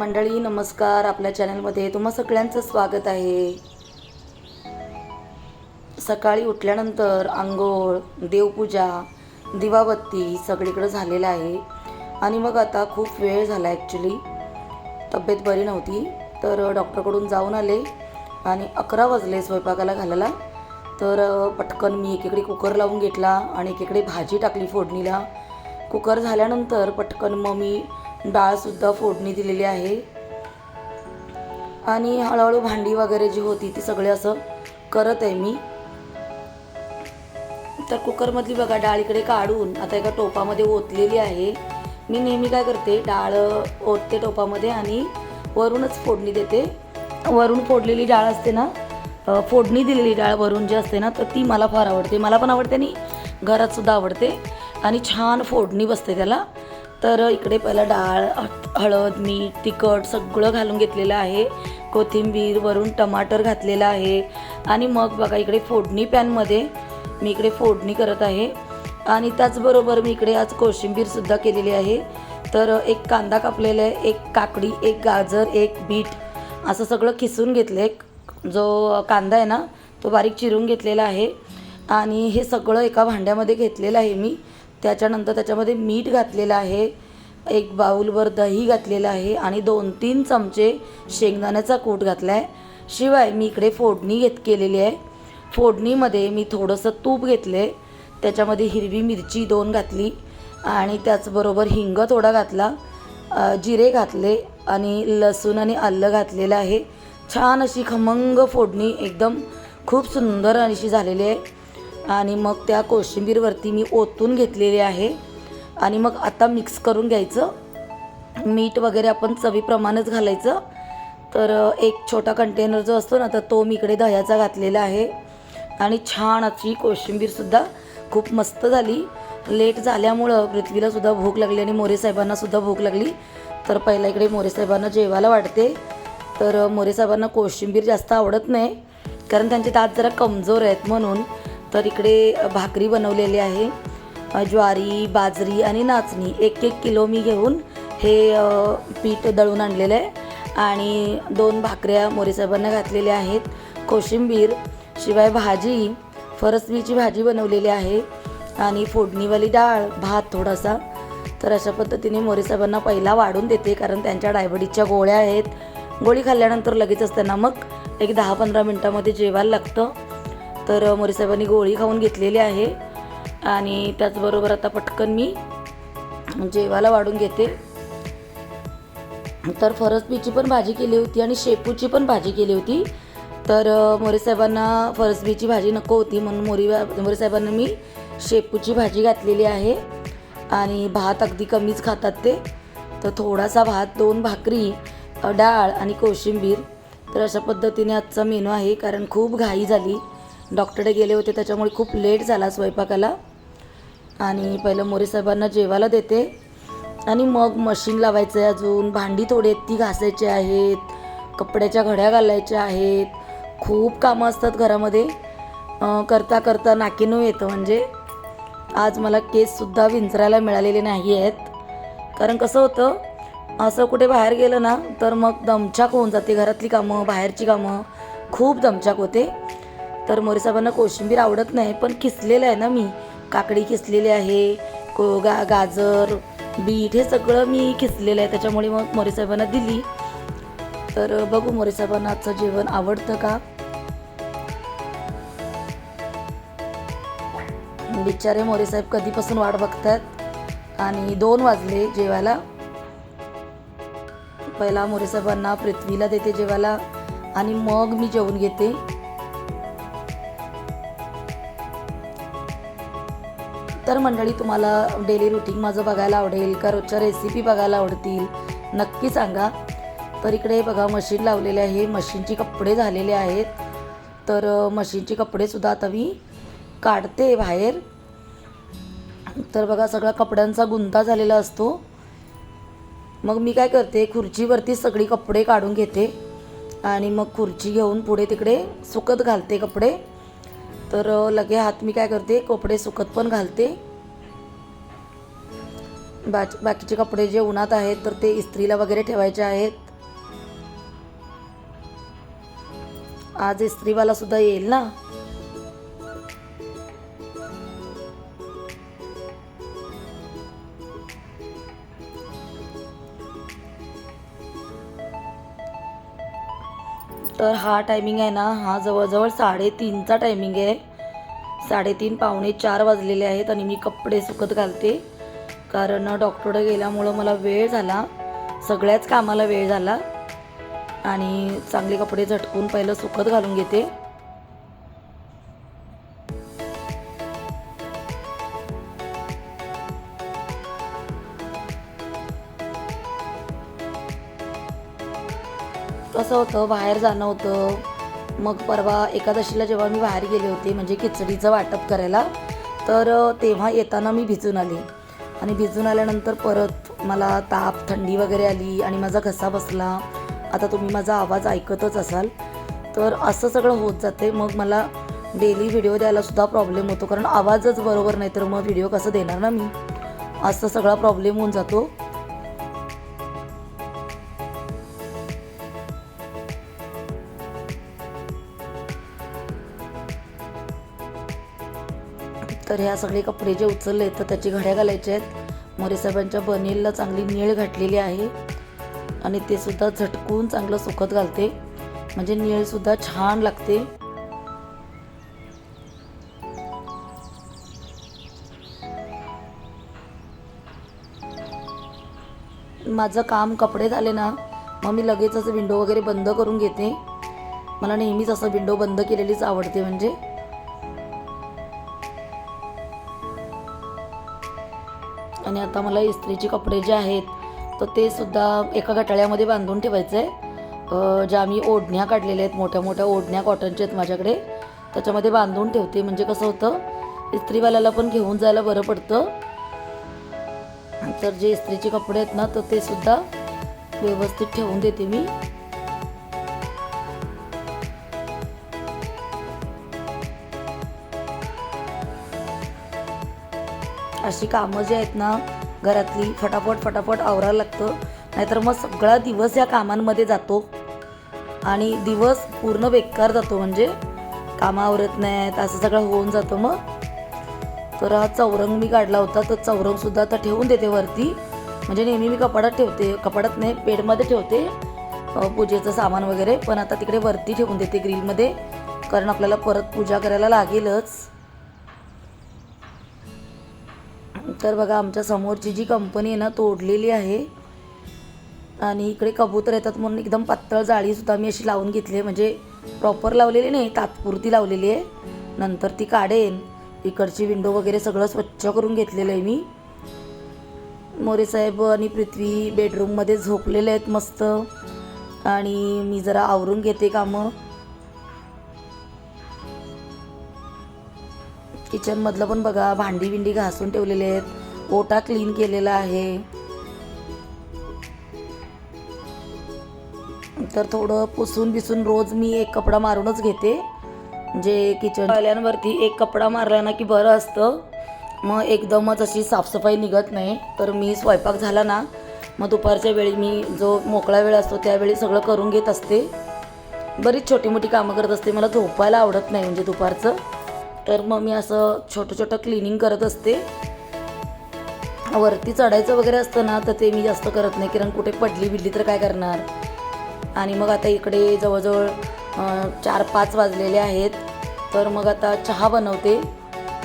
मंडळी नमस्कार. आपल्या चॅनलमध्ये तुम्हा सगळ्यांचं स्वागत आहे. सकाळी उठल्यानंतर आंघोळ देवपूजा दिवाबत्ती सगळीकडं झालेलं आहे. आणि मग आता खूप वेळ झाला ॲक्च्युली तब्येत बरी नव्हती तर डॉक्टरकडून जाऊन आले. आणि अकरा वाजले स्वयंपाकाला घालायला. तर पटकन मी एकीकडे कुकर लावून घेतला आणि एकीकडे भाजी टाकली फोडणीला. कुकर झाल्यानंतर पटकन मग मी डाळसुद्धा फोडणी दिलेली आहे. आणि हळूहळू भांडी वगैरे जी होती ती सगळे असं करत आहे मी. तर कुकरमधली बघा डाळ इकडे काढून आता एका टोपामध्ये ओतलेली आहे. मी नेहमी काय करते डाळ ओतते टोपामध्ये आणि वरूनच फोडणी देते. वरून फोडलेली डाळ असते ना फोडणी दिलेली डाळ वरून जी असते ना तर ती मला फार आवडते. मला पण आवडते आणि घरातसुद्धा आवडते. आणि छान फोडणी बसते त्याला. तर इकडे पहिला डाळ हळद मीठ तिखट सगळं घालून घेतलेलं आहे. कोथिंबीर वरून टमाटर घातलेलं आहे. आणि मग बघा इकडे फोडणी पॅनमध्ये मी इकडे फोडणी करत आहे. आणि त्याचबरोबर मी इकडे आज कोशिंबीरसुद्धा केलेली आहे. तर एक कांदा कापलेला आहे एक काकडी एक गाजर एक बीट असं सगळं खिसून घेतलं आहे जो कांदा आहे ना तो बारीक चिरून घेतलेला आहे. आणि हे सगळं एका भांड्यामध्ये घेतलेलं आहे मी. त्याच्यानंतर त्याच्यामध्ये मीठ घातलेलं आहे एक बाऊलवर दही घातलेलं आहे आणि दोन तीन चमचे शेंगदाण्याचा कूट घातला आहे. शिवाय मी इकडे फोडणी घेत केलेली आहे. फोडणीमध्ये मी थोडंसं तूप घेतले त्याच्यामध्ये हिरवी मिरची दोन घातली आणि त्याचबरोबर हिंग थोडा घातला जिरे घातले आणि लसूण आणि आलं घातलेलं आहे. छान अशी खमंग फोडणी एकदम खूप सुंदर अशी झालेली आहे. आणि मग त्या कोशिंबीरवरती मी ओतून घेतलेली आहे. आणि मग आता मिक्स करून घ्यायचं. मीठ वगैरे आपण चवीप्रमाणेच घालायचं. तर एक छोटा कंटेनर जो असतो ना तर तो मी इकडे दह्याचा घातलेला आहे. आणि छान अशी कोशिंबीरसुद्धा खूप मस्त झाली. लेट झाल्यामुळं पृथ्वीलासुद्धा भूक लागली आणि मोरेसाहेबांनासुद्धा भूक लागली. तर पहिला इकडे मोरेसाहेबांना जेवायला वाटते तर मोरेसाहेबांना मोरे साहेबांना कोशिंबीर जास्त आवडत नाही. कारण त्यांचे दात जरा कमजोर आहेत म्हणून. तर इकडे भाकरी बनवलेली आहे. ज्वारी बाजरी आणि नाचणी. एक एक किलो मी घेऊन हे पीठ दळून आणलेलं आहे. आणि दोन भाकऱ्या मोरेसाहेबांना घातलेल्या आहेत. कोशिंबीर शिवाय भाजी. फरसबीची भाजी बनवलेली आहे. आणि फोडणीवाली डाळ भात थोडासा. तर अशा पद्धतीने मोरेसाहेबांना पहिला वाढून देते कारण त्यांच्या डायबिटीजच्या गोळ्या आहेत. गोळी खाल्ल्यानंतर लगेचच त्यांना मग एक दहा पंधरा मिनटामध्ये जेवायला लागतं. तर मोरेसाहेबांनी गोळी खाऊन घेतलेली आहे. आणि त्याचबरोबर आता पटकन मी जेवायला वाढून घेते. तर फरसबीची पण भाजी केली होती आणि शेपूची पण भाजी केली होती. तर मोरेसाहेबांना फरसबीची भाजी नको होती म्हणून मोरी मोरेसाहेबांना मी शेपूची भाजी घातलेली आहे. आणि भात अगदी कमीच खातात ते. तर थोडासा भात दोन भाकरी डाळ आणि कोशिंबीर. तर अशा पद्धतीने आजचा मेनू आहे कारण खूप घाई झाली. डॉक्टरकडे गेले होते त्याच्यामुळे खूप लेट झाला स्वयंपाकाला. आणि पहिलं मोरेसाहेबांना जेवायला देते. आणि मग मशीन लावायचं आहे अजून भांडी थोडी आहेत ती घासायची आहेत कपड्याच्या घड्या घालायच्या आहेत. खूप कामं असतात घरामध्ये. करता करता नाकीनू येतं म्हणजे. आज मला केससुद्धा विंचरायला मिळालेले नाही आहेत. कारण कसं होतं असं कुठे बाहेर गेलं ना तर मग दमछाक होऊन जाते घरातली कामं बाहेरची कामं. खूप दमछाक होते. तर मोरेसाबांना कोशिंबीर आवडत नाही पण किसलेलं आहे ना मी. काकडी किसलेली आहे को गा गाजर बीट हे सगळं मी खिसलेलं आहे. त्याच्यामुळे मग मोरेसाहेबांना दिली. तर बघू मोरेसाहेबांना आजचं जेवण आवडतं का? बिचारे मोरेसाहेब कधीपासून वाट बघतात आणि दोन वाजले जेवायला. पहिला मोरेसाहेबांना पृथ्वीला देते जेवायला. आणि मग मी जेवून घेते. तर मंडळी तुम्हाला डेली रुटीन माझं बघायला आवडेल का रोजच्या रेसिपी बघायला आवडतील नक्की सांगा. तर इकडे बघा मशीन लावलेले आहे. मशीनचे कपडे झालेले आहेत. तर मशीनचे कपडेसुद्धा आता मी काढते बाहेर. तर बघा सगळा कपड्यांचा गुंता झालेला असतो. मग मी काय करते खुर्चीवरती सगळी कपडे काढून घेते. आणि मग खुर्ची घेऊन पुढे तिकडे सुकत घालते कपडे. तर लगे हात मी काय करते कपडे सुकत पण घालते. बाच बाकीचे कपडे जे उन्हात आहेत तर ते इस्त्रीला वगैरे ठेवायचे आहेत. आज इस्त्रीवाला सुद्धा येईल ना? तर हा टायमिंग आहे ना हा जवळजवळ साडेतीनचा टायमिंग आहे. साडेतीन पावणे चार वाजलेले आहेत आणि मी कपडे सुकत घालते. कारण डॉक्टरकडे गेल्यामुळं मला वेळ झाला. सगळ्याच कामाला वेळ झाला. आणि चांगले कपडे झटकून पहिलं सुकत घालून घेते. कसं होतं बाहेर जाणं होतं. मग परवा एकादशीला जेव्हा मी बाहेर गेले होते म्हणजे खिचडीचं वाटप करायला तर तेव्हा येताना मी भिजून आले. आणि भिजून आल्यानंतर परत मला ताप थंडी वगैरे आली आणि माझा घसा बसला. आता तुम्ही माझा आवाज ऐकतच असाल. तर असं सगळं होत जाते. मग मला डेली व्हिडिओ द्यायलासुद्धा प्रॉब्लेम होतो. कारण आवाजच बरोबर नाही तर मग व्हिडिओ कसं देणार ना मी? असं सगळा प्रॉब्लेम होऊन जातो. तर ह्या सगळे कपडे जे उचलले तर त्याची घड्या घालायच्या आहेत. मोरेसाहेबांच्या बनेलला चांगली निळ घातलेली आहे. आणि ते सुद्धा झटकून चांगलं सुकत घालते. म्हणजे निळसुद्धा छान लागते. माझं काम कपडे झाले ना मग मी लगेचच विंडो वगैरे बंद करून घेते. मला नेहमीच असं विंडो बंद केलेलीच आवडते म्हणजे. आणि आता मला इस्त्रीचे कपडे जे आहेत तर ते सुद्धा एका गटाळ्यामध्ये बांधून ठेवायचं आहे ज्या मी ओढण्या काढलेल्या आहेत मोठ्या मोठ्या ओढण्या कॉटनच्या आहेत माझ्याकडे. त्याच्यामध्ये बांधून ठेवते. म्हणजे कसं होतं इस्त्रीवाल्याला पण घेऊन जायला बरं पडतं. तर जे इस्त्रीचे कपडे आहेत ना तर ते सुद्धा व्यवस्थित ठेवून देते मी. अशी कामं जी आहेत ना घरातली फटाफट फटाफट आवरायला लागतं. नाहीतर मग सगळा दिवस या कामांमध्ये जातो. आणि दिवस पूर्ण बेकार जातो म्हणजे कामं आवरत नाहीत असं सगळं होऊन जातं मग. तर हा चौरंग मी काढला होता तर चौरंगसुद्धा आता ठेवून देते वरती. म्हणजे नेहमी मी कपाडात ठेवते कपाडात नाही बेडमध्ये ठेवते पूजेचं सामान वगैरे. पण आता तिकडे वरती ठेवून देते ग्रीलमध्ये कारण आपल्याला परत पूजा करायला लागेलच. तर बघा आमच्या समोरची जी कंपनी आहे ना तोडलेली आहे. आणि इकडे कबूतर येतात म्हणून एकदम पातळ जाळीसुद्धा मी अशी लावून घेतली आहे. म्हणजे प्रॉपर लावलेली नाही तात्पुरती लावलेली आहे. नंतर ती काढेन. इकडची विंडो वगैरे सगळं स्वच्छ करून घेतलेलं आहे मी. मोरेसाहेब आणि पृथ्वी बेडरूममध्ये झोपलेले आहेत मस्त. आणि मी जरा आवरून घेते कामं. किचनमधलं पण बघा भांडी बिंडी घासून ठेवलेले आहेत. ओटा क्लीन केलेला आहे. तर थोडं पुसून बिसून रोज मी एक कपडा मारूनच घेते. म्हणजे किचन आल्यांवरती एक कपडा मारला ना की बरं असतं. मग एकदमच अशी साफसफाई निघत नाही. तर मी स्वयंपाक झाला ना मग दुपारच्या वेळी मी जो मोकळा वेळ असतो त्यावेळी सगळं करून घेत असते. बरीच छोटी मोठी कामं करत असते. मला झोपायला आवडत नाही म्हणजे दुपारचं. तर मग मी असं छोटं छोटं क्लिनिंग करत असते. वरती चढायचं वगैरे असतं ना तर ते मी जास्त करत नाही कारण कुठे पडली बिडली तर काय करणार? आणि मग आता इकडे जवळजवळ चार पाच वाजलेले आहेत. तर मग आता चहा बनवते.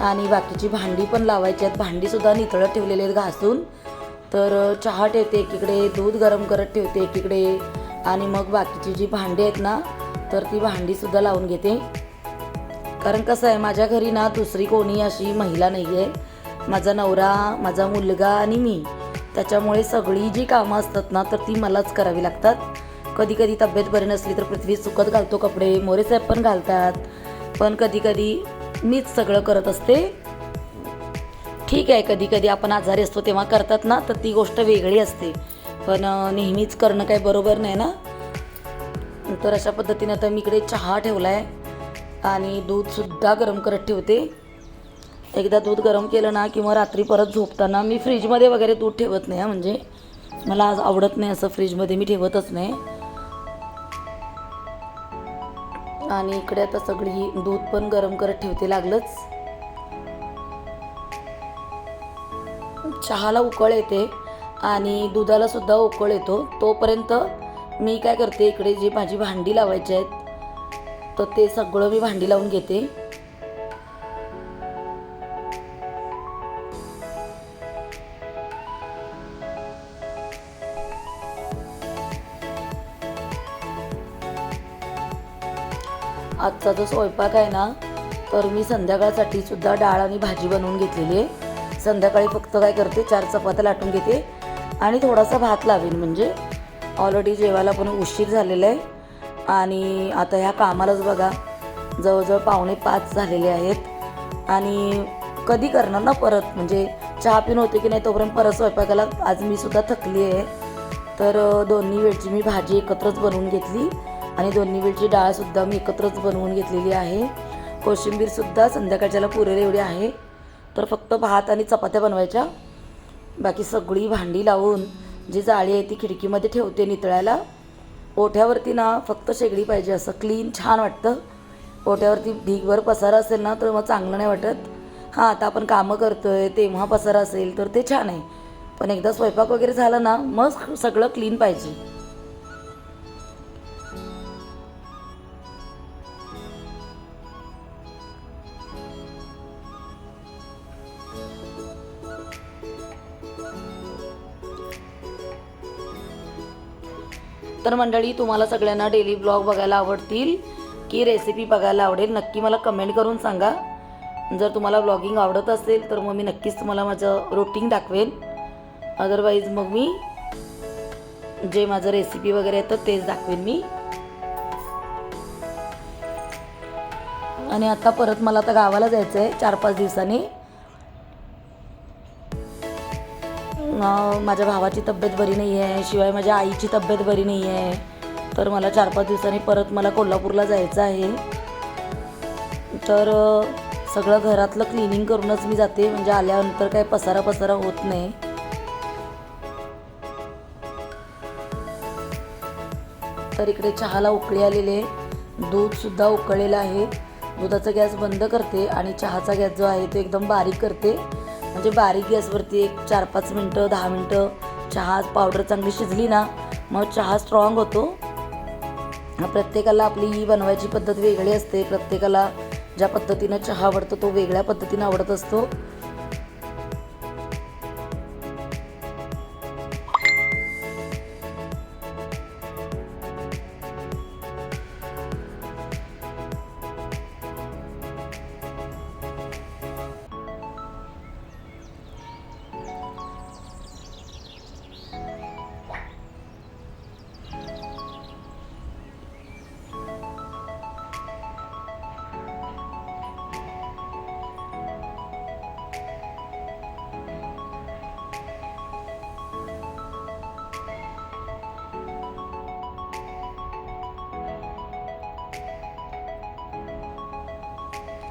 आणि बाकीची भांडी पण लावायची आहेत. भांडीसुद्धा नितळत ठेवलेली आहेत घासून. तर चहा ठेवते एकीकडे दूध गरम करत ठेवते एकीकडे. आणि मग बाकीची जी भांडी आहेत ना तर ती भांडीसुद्धा लावून घेते. कारण कसं आहे माझ्या घरी ना दुसरी कोणी अशी महिला नाही आहे माझा नवरा माझा मुलगा आणि मी. त्याच्यामुळे सगळी जी कामं असतात ना तर ती मलाच करावी लागतात. कधी कधी तब्येत बरी नसली तर पृथ्वी सुकत घालतो कपडे मोरेसाहेब पण घालतात. पण कधी कधी मीच सगळं करत असते. ठीक आहे कधी कधी आपण आजारी असतो तेव्हा करतात ना तर ती गोष्ट वेगळी असते. पण नेहमीच करणं काही बरोबर नाही ना. तर अशा पद्धतीनं आता मी इकडे चहा ठेवला आहे आणि दूधसुद्धा गरम करत ठेवते. एकदा दूध गरम केलं ना किंवा रात्री परत झोपताना मी फ्रीजमध्ये वगैरे दूध ठेवत नाही म्हणजे मला आज आवडत नाही असं फ्रीजमध्ये मी ठेवतच नाही. आणि इकडे आता सगळी दूध पण गरम करत ठेवते लागलंच. चहाला उकळ येते आणि दुधाला सुद्धा उकळ येतो. तोपर्यंत मी काय करते इकडे जी माझी भांडी लावायची आहेत तर ते सगळं मी भांडी लावून घेते. आजचा जो स्वयंपाक आहे ना तर मी संध्याकाळसाठी सुद्धा डाळ आणि भाजी बनवून घेतलेली आहे. संध्याकाळी फक्त काय करते चार चपात्या लाटून घेते. आणि थोडासा भात लावेन म्हणजे. ऑलरेडी जेवायला पण उशीर झालेला आहे. आणि आता ह्या कामालाच बघा जवळजवळ पावणे पाच झालेले आहेत. आणि कधी करणार ना परत? म्हणजे चहा पिऊन होते की नाही तोपर्यंत परत स्वयंपाकाला आज मी सुद्धा थकली आहे. तर दोन्ही वेळची मी भाजी एकत्रच बनवून घेतली आणि दोन्ही वेळची डाळसुद्धा मी एकत्रच बनवून घेतलेली आहे. कोशिंबीरसुद्धा संध्याकाळच्याला पुरेल एवढी आहे. तर फक्त भात आणि चपात्या बनवायच्या. बाकी सगळी भांडी लावून जी जाळी आहे ती खिडकीमध्ये ठेवते नितळायला. ओठ्यावरती ना फक्त शेगडी पाहिजे असं. क्लीन छान वाटतं. ओठ्यावरती ढीगभर पसारा असेल ना तर मग चांगलं नाही वाटत. हां आता आपण कामं करतो आहे तेव्हा पसारा असेल तर ते छान आहे. पण एकदा स्वयंपाक वगैरे झाला ना मग सगळं क्लीन पाहिजे. तर मंडळी तुम्हाला सगळ्यांना डेली ब्लॉग बघायला आवडतील की रेसिपी बघायला आवडेल नक्की मला कमेंट करून सांगा. जर तुम्हाला ब्लॉगिंग आवडत असेल तर मग मी नक्कीच तुम्हाला माझं रुटीन दाखवेन. अदरवाईज मग मी जे माझं रेसिपी वगैरे येतं तेच दाखवेन मी. आणि आता परत मला आता गावाला जायचं आहे चार पाच दिवसांनी. माझ्या भावाची तब्येत बरी नाही आहे शिवाय माझ्या आईची तब्येत बरी नाही आहे तर मला चार पाच दिवसांनी परत मला कोल्हापूरला जायचं आहे. तर सगळं घरातलं क्लिनिंग करूनच मी जाते म्हणजे आल्यानंतर काय पसारा पसारा होत नाही. तर इकडे चहाला उकळी आलेले दूधसुद्धा उकळलेलं आहे. दुधाचा गॅस बंद करते आणि चहाचा गॅस जो आहे तो एकदम बारीक करते. म्हणजे बारीक गॅसवरती एक चार पाच मिनटं दहा मिनटं चहा पावडर चांगली शिजली ना मग चहा स्ट्रॉंग होतो. प्रत्येकाला आपली ही बनवायची पद्धत वेगळी असते. प्रत्येकाला ज्या पद्धतीनं चहा आवडतो तो वेगळ्या पद्धतीनं आवडत असतो.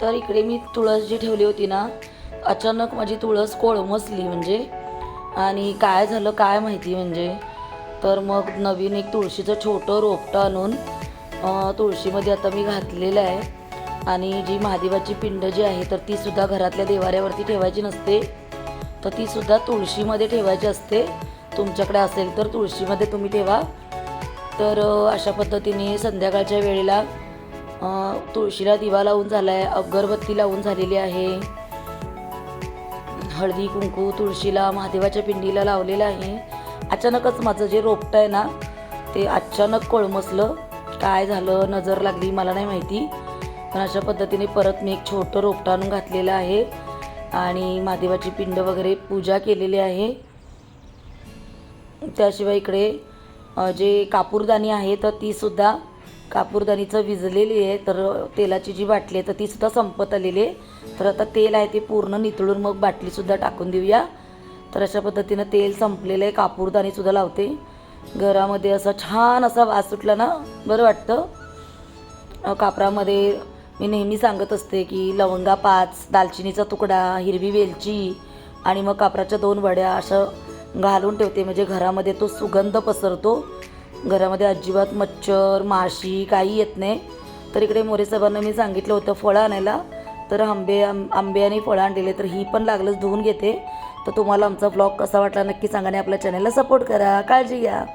तर इकडे मी तुळस जी ठेवली होती ना अचानक माझी तुळस कोळमसली म्हणजे. आणि काय झालं काय माहिती म्हणजे. तर मग नवीन एक तुळशीचं छोटं रोपटं आणून तुळशीमध्ये आता मी घातलेलं आहे. आणि जी महादेवाची पिंड जी आहे तर ती सुद्धा घरातल्या देवाऱ्यावरती ठेवायची नसते. तर ती सुद्धा तुळशीमध्ये ठेवायची असते. तुमच्याकडे असेल तर तुळशीमध्ये तुम्ही ठेवा. तर अशा पद्धतीने संध्याकाळच्या वेळेला तुळशीला दिवा लावून झाला आहे अगरबत्ती लावून झालेली आहे. हळदी कुंकू तुळशीला महादेवाच्या पिंडीला लावलेलं आहे. अचानकच माझं जे रोपटं आहे ना ते अचानक कोळमसलं. काय झालं? नजर लागली मला नाही माहिती. पण अशा पद्धतीने परत मी एक छोटं रोपटं आणून घातलेलं आहे. आणि महादेवाची पिंड वगैरे पूजा केलेली आहे. त्याशिवाय इकडे जे कापूरदानी आहे तर तीसुद्धा कापूरदानीचं विजलेली आहे तर तेलाची जी बाटली आहे तर तीसुद्धा संपत आलेली आहे. तर आता तेल आहे ते पूर्ण नितळून मग बाटलीसुद्धा टाकून देऊया. तर अशा पद्धतीनं तेल संपलेलं आहे. कापूरदानीसुद्धा लावते. घरामध्ये असा छान असा वास सुटला ना बरं वाटतं. कापरामध्ये मी नेहमी सांगत असते की लवंगा पाच दालचिनीचा तुकडा हिरवी वेलची आणि मग कापराच्या दोन वड्या असं घालून ठेवते. म्हणजे घरामध्ये तो सुगंध पसरतो. घरामध्ये अजिबात मच्छर माशी काही येत नाही. तर इकडे मोरे साहेबांना मी सांगितलं होतं फळं आणायला. तर आंबे आं आंबे आणि फळं आणलेले. तर ही पण लागलंच धुवून घेते. तर तुम्हाला आमचा ब्लॉग कसा वाटला नक्की सांगा आणि आपल्या चॅनलला सपोर्ट करा. काळजी घ्या.